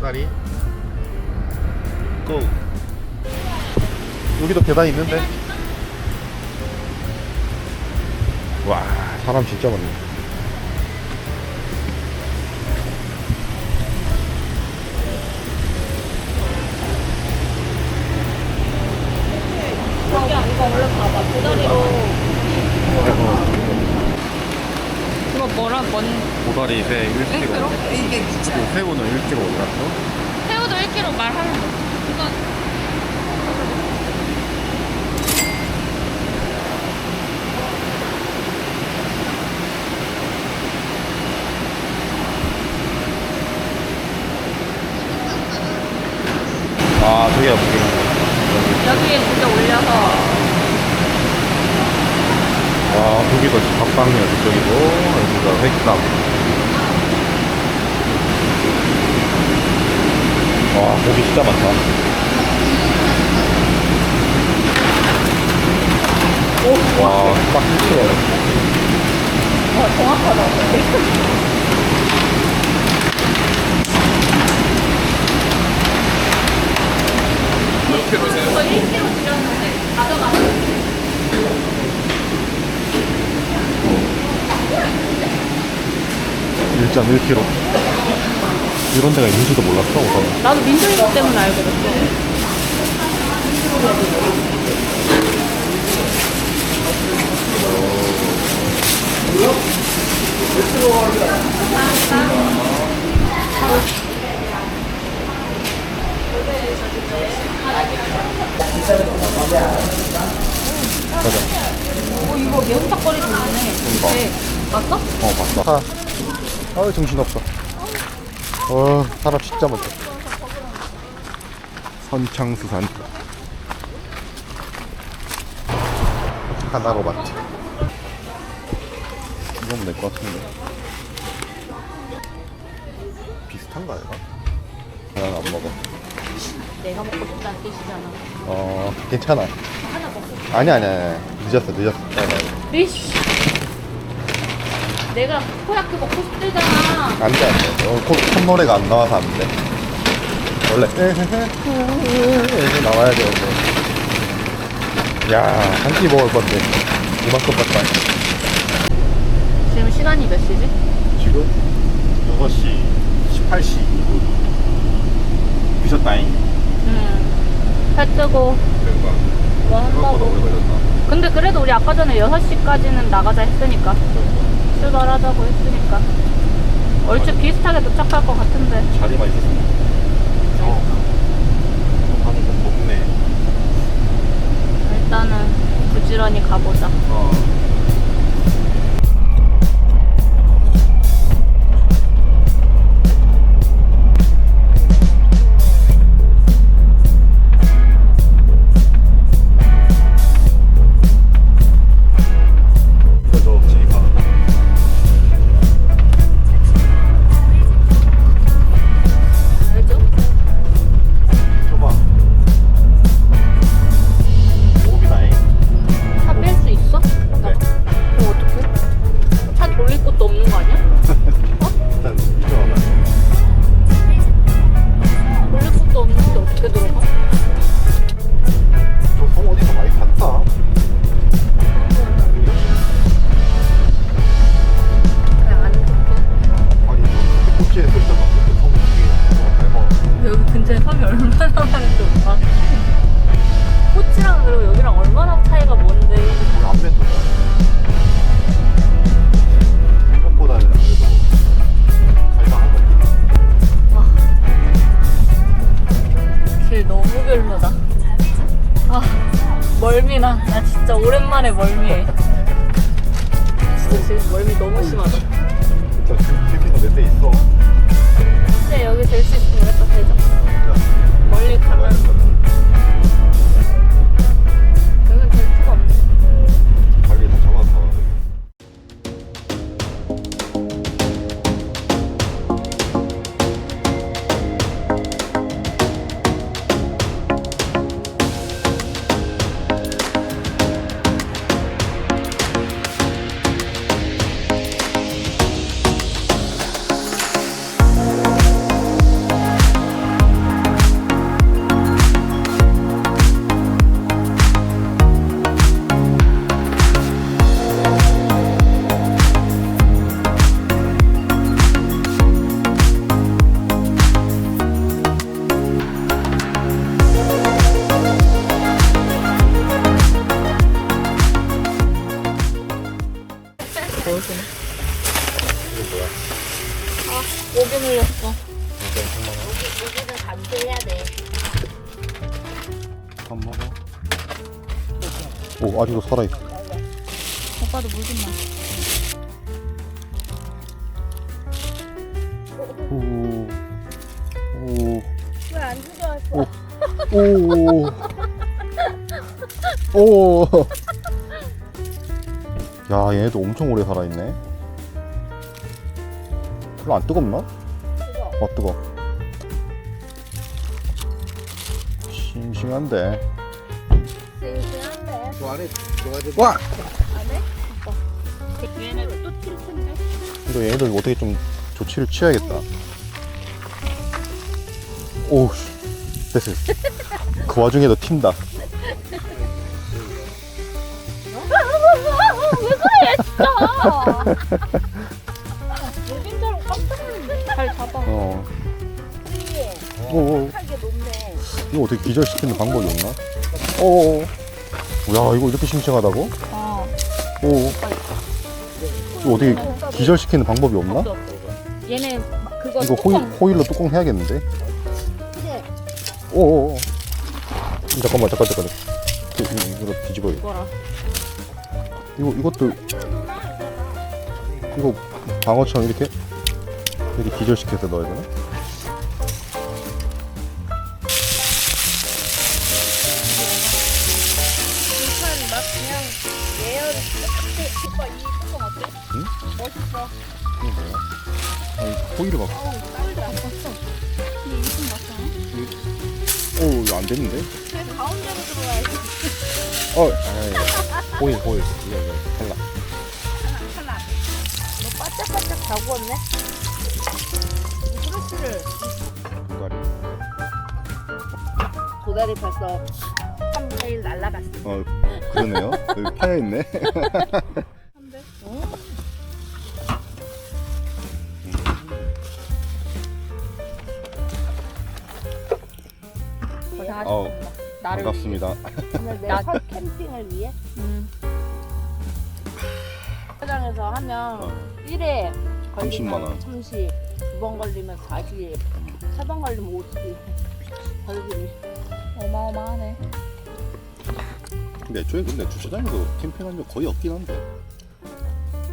예. 딸이 고! 여기도 계단 있는데? 와 사람 진짜 많네. 뭐라? 뭔? 고다리 새 1kg. 이게 새우는 1kg 올랐어? 새우도 1kg 말하는 거. 이건. 아 저기 여기 여기에 진짜 올려서. 와 여기도 밥방이야 저쪽이고 여기가 획담 와 고기 진짜 많다. 와딱 1kg 어, 정확하다 저 1kg 드렸는데 가져가세요 1.1kg 이런 데가 있는지도 몰랐어 우선. 나도 민들레 때문에 알고 있어. 가자. 어 이거 매운닭거리 좀 있네. 네. 맞어? 어 봤어 아, 아우 정신없어. 어 사람 진짜 많다. 선창수산 하나로 마트 이거면 될것 같은데. 비슷한가 얘가? 나는 안 먹어. 내가 먹고 싶다는 뜻이잖아. 어 괜찮아. 하나 먹고 아니 아니 아니 늦었어 늦었어. 이씨 내가 코야크 먹고 싶대잖아. 안 돼 안 돼. 어, 콧, 콧노래가 안 나와서 안 돼. 원래 이렇게 나와야 되는데 야한 끼 먹을 건데. 이만큼 밖에 안 지금 시간이 몇 시지? 지금 6시 18시 2분. 미쳤다잉. 음해 뜨고. 그러니까 뭐 생각보다 한다고 오래 걸렸다. 근데 그래도 우리 아까 전에 6시까지는 나가자 했으니까 출발하자고 했으니까. 얼추 비슷하게 도착할 것 같은데. 자리만 있었으면 어 하는 건 일단은 부지런히 가보자. 어 진짜 오랜만에 멀미 보여주네. 이거 뭐야? 아, 목에 물렸어. 여기는 감수해야 돼. 밥 먹어. 오 아직도 살아있어. 오빠도 물좀 마. 오. 오. 왜안 죽어왔어? 오. 오. 오. 야, 얘네도 엄청 오래 살아있네. 별로 안 뜨겁나? 뜨거. 어, 뜨거. 싱싱한데. 싱싱한데. 저 안에 들어가야 돼. 와! 안 해? 얘네도 또튈 텐데. 이거 얘네들 어떻게 좀 조치를 취해야겠다. 오우, 씨. 됐어, 됐어. 그 와중에도 튄다. 무빙자로 깜짝 놀랐네. 잘 잡아. 어. 오, 오. 높네. 이거 어떻게 기절시키는 방법이 없나? 오. 야, 이거 이렇게 싱싱하다고? 어. 오. 이거 어떻게 기절시키는 방법이 없나? 얘네 막 그거 이거 호일, 호일로 뚜껑 해야겠는데? 그래. 오오 오. 잠깐만, 잠깐, 잠깐. 이거. 이거라. 이거, 이것도, 이거 방어처럼 이렇게, 이렇게 기절시켜서 넣어야 되나? 불판 막 그냥 예열 딱 오빠 이 뚜껑 어때? 응? 멋있어. 이거 뭐야? 아니, 호일을 막, 어우, 땀이 안 났어. 근데 이거 맞잖아. 오, 이거 안 됐는데? 그래서 가운데로 들어와야지. 어, 아이, 호일, 호일. 이거, 다 구웠네? 후레쉬를 도다리. 도다리 벌써 3분의 1 날라갔어. 어, 그러네요. 여기 파여있네. 한데? 어? 고생하셨습니다. 나를 반갑습니다. 오늘 내 나- 첫 캠핑을 위해 음. 포장해서 하면 어. 1회 30만 원. 걸리면 30, 두 번 걸리면 40, 세 번 걸리면 50. 벌금이. 어마어마하네. 근데 애초에 근데 주차장에도 캠핑한 적 거의 없긴 한데.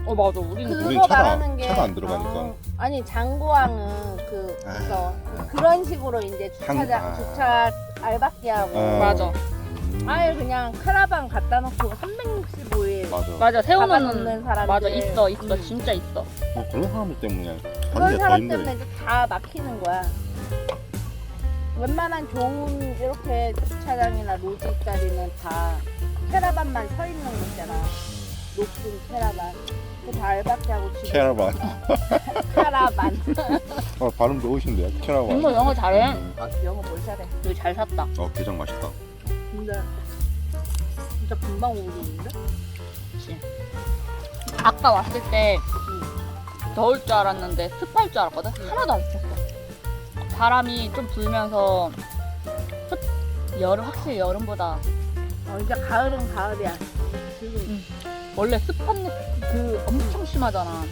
어 맞아. 우리는 그거 우린 차가- 말하는 게 차가 안 들어가니까. 어, 아니 장고항은 그 아. 그래서 그런 식으로 이제 주차장 장- 아. 주차 알바끼 하고 아. 맞아. 음, 아예 그냥 카라반 갖다 놓고 365일 맞아. 맞아. 잡아놓는 세우는 사람들 맞아. 있어, 있어. 음. 진짜 있어. 뭐 그런 사람들 때문에 그런 더 사람 힘들어. 때문에 이제 다 막히는 거야. 웬만한 좋은 이렇게 주차장이나 로지 자리는 다 캐라반만 서 있는 거 있잖아. 높은 캐라반. 그다 알바끼 하고 지금 캐라반. 카라반. 어, 발음 좋으신데요. 캐라반. 엄마 영어 잘해. 음. 영어 뭘 잘해. 여기 잘 샀다. 어, 게장 맛있다. 근데 진짜 금방 오르는데? 그치. 아까 왔을 때 더울 줄 알았는데 습할 줄 알았거든? 하나도 안 습했어. 바람이 좀 불면서 습, 여름, 확실히 여름보다 어, 이제 가을은 가을이야. 지금 원래 습한 느- 그 엄청 심하잖아.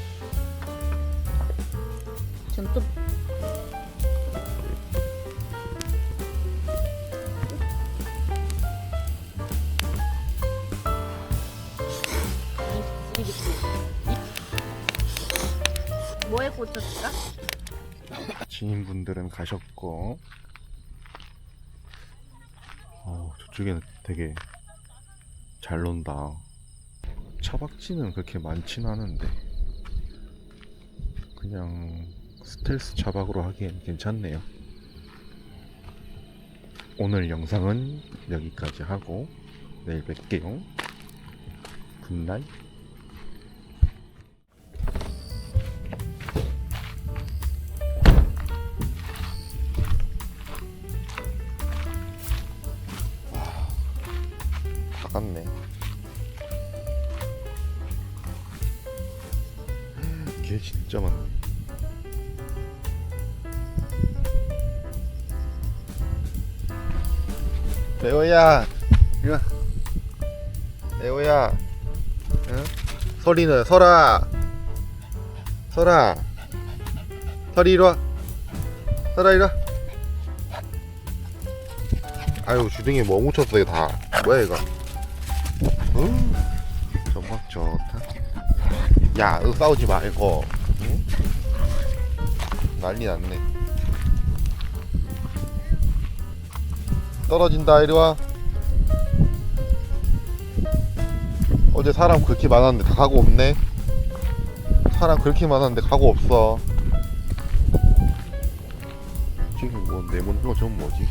지금 좀 꽂혔을까? 지인분들은 가셨고, 어, 저쪽에는 되게 잘 논다. 차박지는 그렇게 많진 않은데, 그냥 스텔스 차박으로 하기엔 괜찮네요. 오늘 영상은 여기까지 하고, 내일 뵐게요. 굿나잇. 레오야, 이거. 레오야, 응? 소리는 설아. 설아. 설이 이리와. 설아 이리와. 아유 주둥이에 뭐 묻혔어 이거 다. 뭐야 이거? 응? 전막 좋다. 야 너 싸우지 말고 응? 난리 났네 떨어진다 이리 와. 어제 사람 그렇게 많았는데 다 가고 없네. 사람 그렇게 많았는데 가고 없어. 지금 뭐 네모난 거 저건 뭐지?